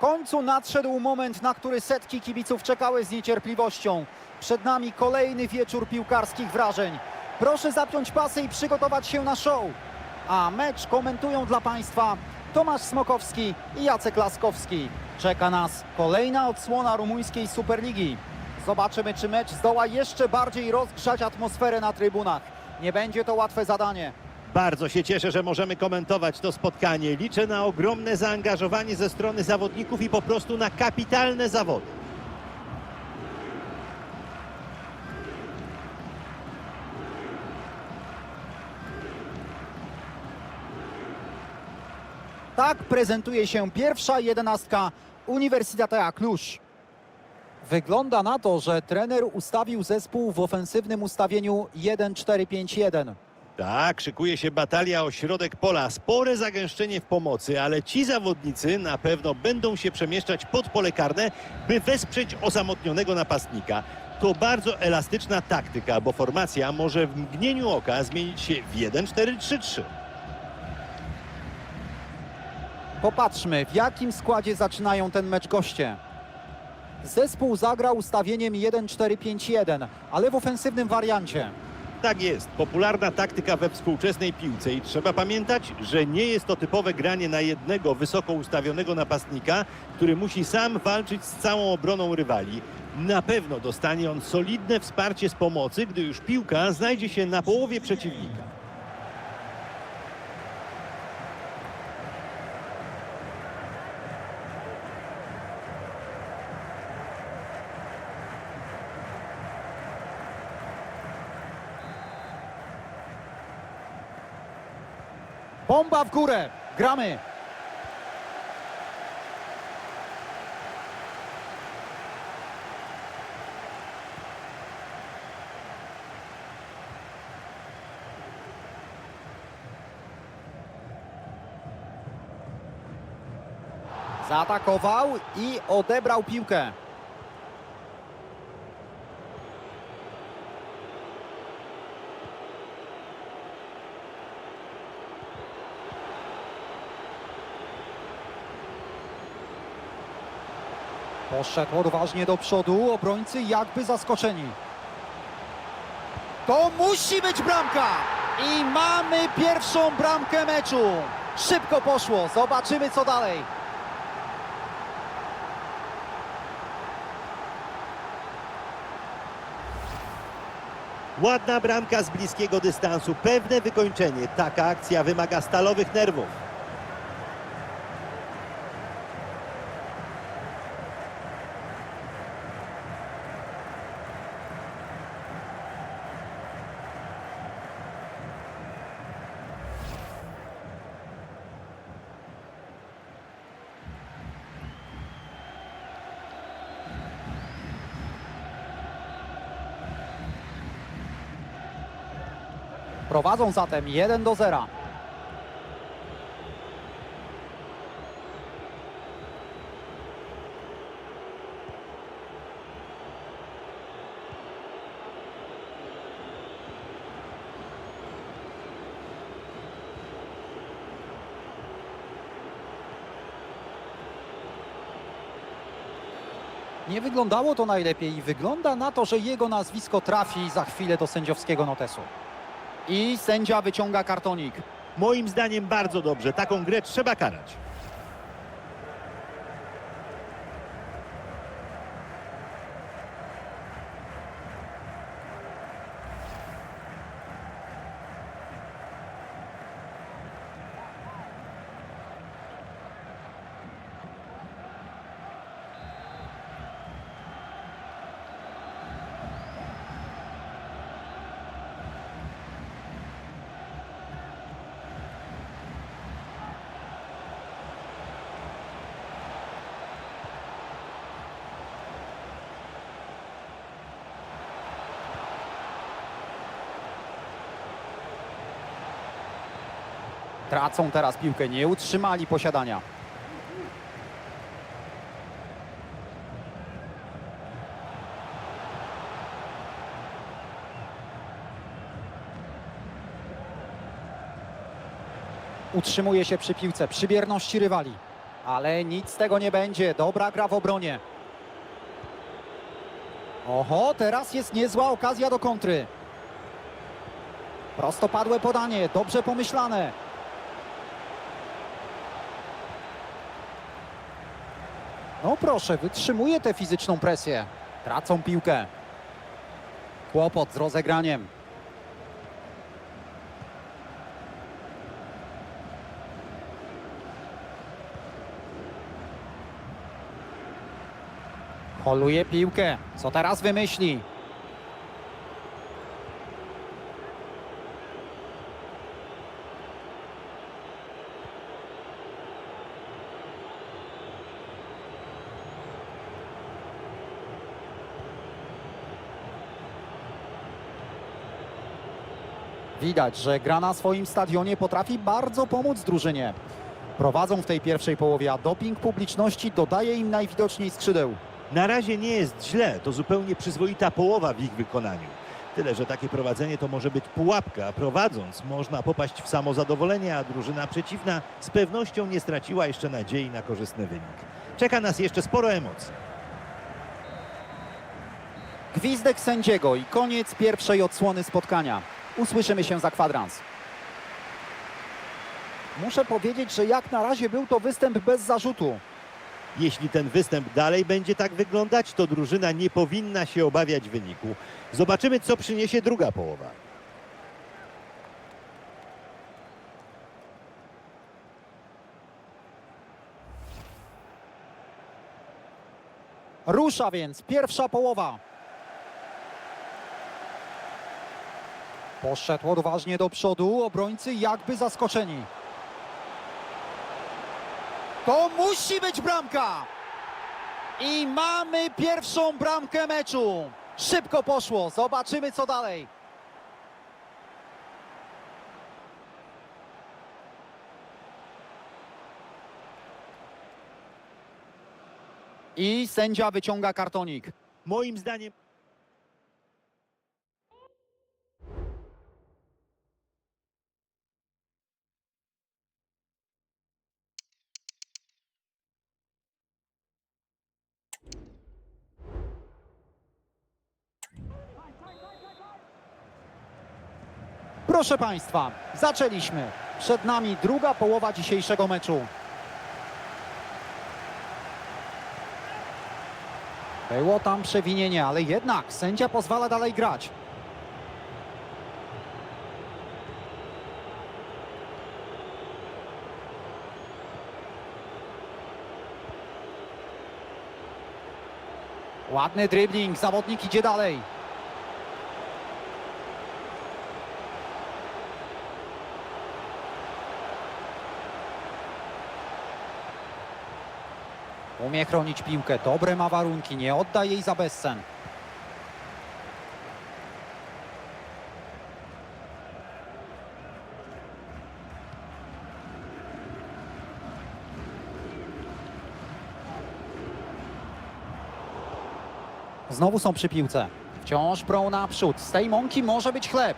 Końcu nadszedł moment, na który setki kibiców czekały z niecierpliwością. Przed nami kolejny wieczór piłkarskich wrażeń. Proszę zapiąć pasy i przygotować się na show. A mecz komentują dla Państwa Tomasz Smokowski i Jacek Laskowski. Czeka nas kolejna odsłona rumuńskiej Superligi. Zobaczymy, czy mecz zdoła jeszcze bardziej rozgrzać atmosferę na trybunach. Nie będzie to łatwe zadanie. Bardzo się cieszę, że możemy komentować to spotkanie. Liczę na ogromne zaangażowanie ze strony zawodników i po prostu na kapitalne zawody. Tak prezentuje się pierwsza jedenastka Uniwersytetu Cluj. Wygląda na to, że trener ustawił zespół w ofensywnym ustawieniu 1-4-5-1. Tak, szykuje się batalia o środek pola. Spore zagęszczenie w pomocy, ale ci zawodnicy na pewno będą się przemieszczać pod pole karne, by wesprzeć osamotnionego napastnika. To bardzo elastyczna taktyka, bo formacja może w mgnieniu oka zmienić się w 1-4-3-3. Popatrzmy, w jakim składzie zaczynają ten mecz goście. Zespół zagrał ustawieniem 1-4-5-1, ale w ofensywnym wariancie. Tak jest, popularna taktyka we współczesnej piłce i trzeba pamiętać, że nie jest to typowe granie na jednego wysoko ustawionego napastnika, który musi sam walczyć z całą obroną rywali. Na pewno dostanie on solidne wsparcie z pomocy, gdy już piłka znajdzie się na połowie przeciwnika. Bomba w górę! Gramy! Zaatakował i odebrał piłkę. Poszedł odważnie do przodu, obrońcy jakby zaskoczeni. To musi być bramka! I mamy pierwszą bramkę meczu. Szybko poszło, zobaczymy co dalej. Ładna bramka z bliskiego dystansu, pewne wykończenie. Taka akcja wymaga stalowych nerwów. Prowadzą zatem 1 do 0. Nie wyglądało to najlepiej i wygląda na to, że jego nazwisko trafi za chwilę do sędziowskiego notesu. I sędzia wyciąga kartonik. Moim zdaniem bardzo dobrze. Taką grę trzeba karać. Tracą teraz piłkę, nie utrzymali posiadania. Utrzymuje się przy piłce, przy bierności rywali. Ale nic z tego nie będzie. Dobra gra w obronie. Oho, teraz jest niezła okazja do kontry. Prostopadłe podanie, dobrze pomyślane. No proszę, wytrzymuje tę fizyczną presję. Tracą piłkę. Kłopot z rozegraniem. Holuje piłkę. Co teraz wymyśli? Widać, że gra na swoim stadionie potrafi bardzo pomóc drużynie. Prowadzą w tej pierwszej połowie, a doping publiczności dodaje im najwidoczniej skrzydeł. Na razie nie jest źle, to zupełnie przyzwoita połowa w ich wykonaniu. Tyle, że takie prowadzenie to może być pułapka, a prowadząc można popaść w samozadowolenie, a drużyna przeciwna z pewnością nie straciła jeszcze nadziei na korzystny wynik. Czeka nas jeszcze sporo emocji. Gwizdek sędziego i koniec pierwszej odsłony spotkania. Usłyszymy się za kwadrans. Muszę powiedzieć, że jak na razie był to występ bez zarzutu. Jeśli ten występ dalej będzie tak wyglądać, to drużyna nie powinna się obawiać wyniku. Zobaczymy, co przyniesie druga połowa. Rusza więc pierwsza połowa. Poszedł odważnie do przodu, obrońcy jakby zaskoczeni. To musi być bramka! I mamy pierwszą bramkę meczu. Szybko poszło, zobaczymy co dalej. I sędzia wyciąga kartonik. Moim zdaniem Proszę Państwa, zaczęliśmy. Przed nami druga połowa dzisiejszego meczu. Było tam przewinienie, ale jednak sędzia pozwala dalej grać. Ładny dribbling, zawodnik idzie dalej. Umie chronić piłkę, dobre ma warunki, nie odda jej za bezcen. Znowu są przy piłce. Wciąż prą naprzód. Z tej mąki może być chleb.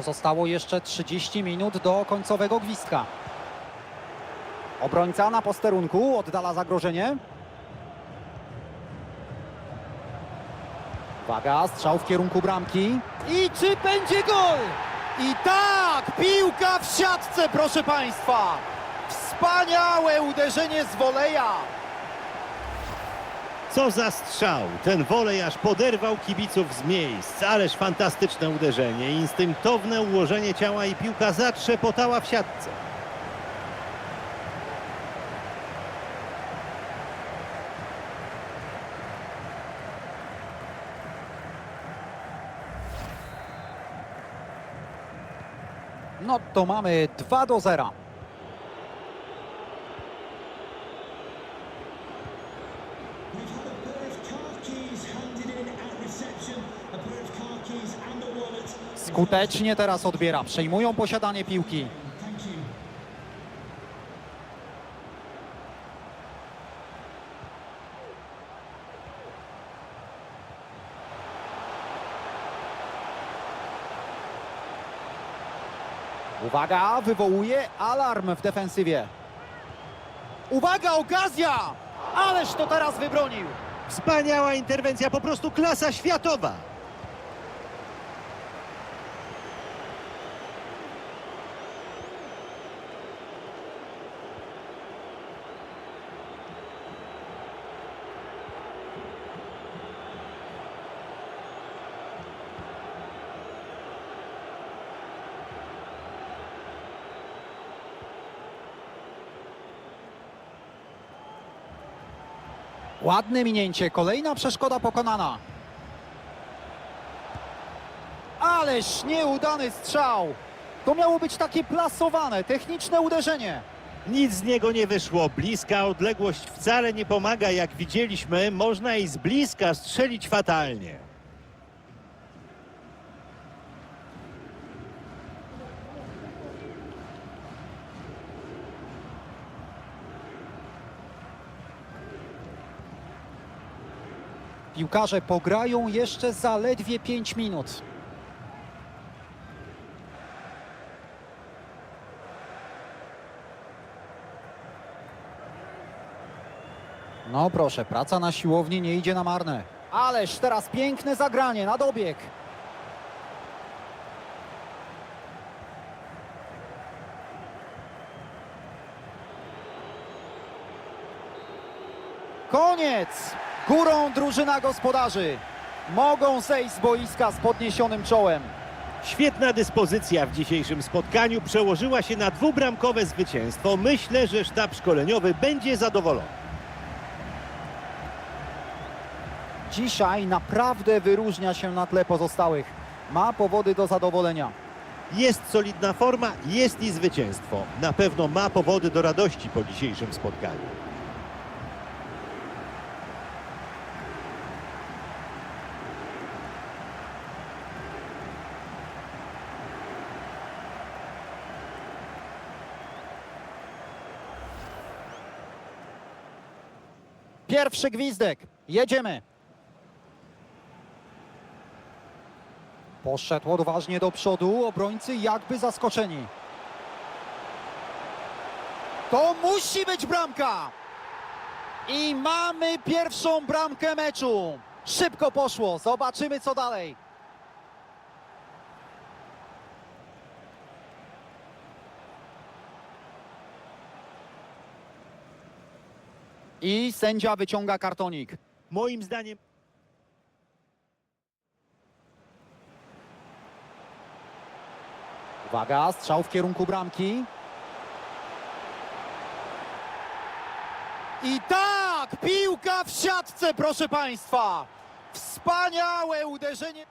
Pozostało jeszcze 30 minut do końcowego gwizdka. Obrońca na posterunku oddala zagrożenie. Uwaga, strzał w kierunku bramki. I czy będzie gol? I tak, piłka w siatce, proszę Państwa. Wspaniałe uderzenie z woleja. Co za strzał! Ten wolej aż poderwał kibiców z miejsc. Ależ fantastyczne uderzenie, instynktowne ułożenie ciała i piłka zatrzepotała w siatce. No to mamy 2 do 0. Skutecznie teraz odbiera. Przejmują posiadanie piłki. Uwaga, wywołuje alarm w defensywie. Uwaga, okazja! Ależ to teraz wybronił. Wspaniała interwencja, po prostu klasa światowa. Ładne minięcie, kolejna przeszkoda pokonana. Ależ nieudany strzał. To miało być takie plasowane, techniczne uderzenie. Nic z niego nie wyszło. Bliska odległość wcale nie pomaga. Jak widzieliśmy, można i z bliska strzelić fatalnie. Piłkarze pograją jeszcze zaledwie 5 minut. No proszę, praca na siłowni nie idzie na marne. Ależ teraz piękne zagranie na dobieg. Koniec! Górą drużyna gospodarzy. Mogą zejść z boiska z podniesionym czołem. Świetna dyspozycja w dzisiejszym spotkaniu przełożyła się na dwubramkowe zwycięstwo. Myślę, że sztab szkoleniowy będzie zadowolony. Dzisiaj naprawdę wyróżnia się na tle pozostałych. Ma powody do zadowolenia. Jest solidna forma, jest i zwycięstwo. Na pewno ma powody do radości po dzisiejszym spotkaniu. Pierwszy gwizdek. Jedziemy. Poszedł odważnie do przodu. Obrońcy jakby zaskoczeni. To musi być bramka. I mamy pierwszą bramkę meczu. Szybko poszło. Zobaczymy co dalej. I sędzia wyciąga kartonik. Moim zdaniem Uwaga, strzał w kierunku bramki. I tak, piłka w siatce, proszę Państwa. Wspaniałe uderzenie.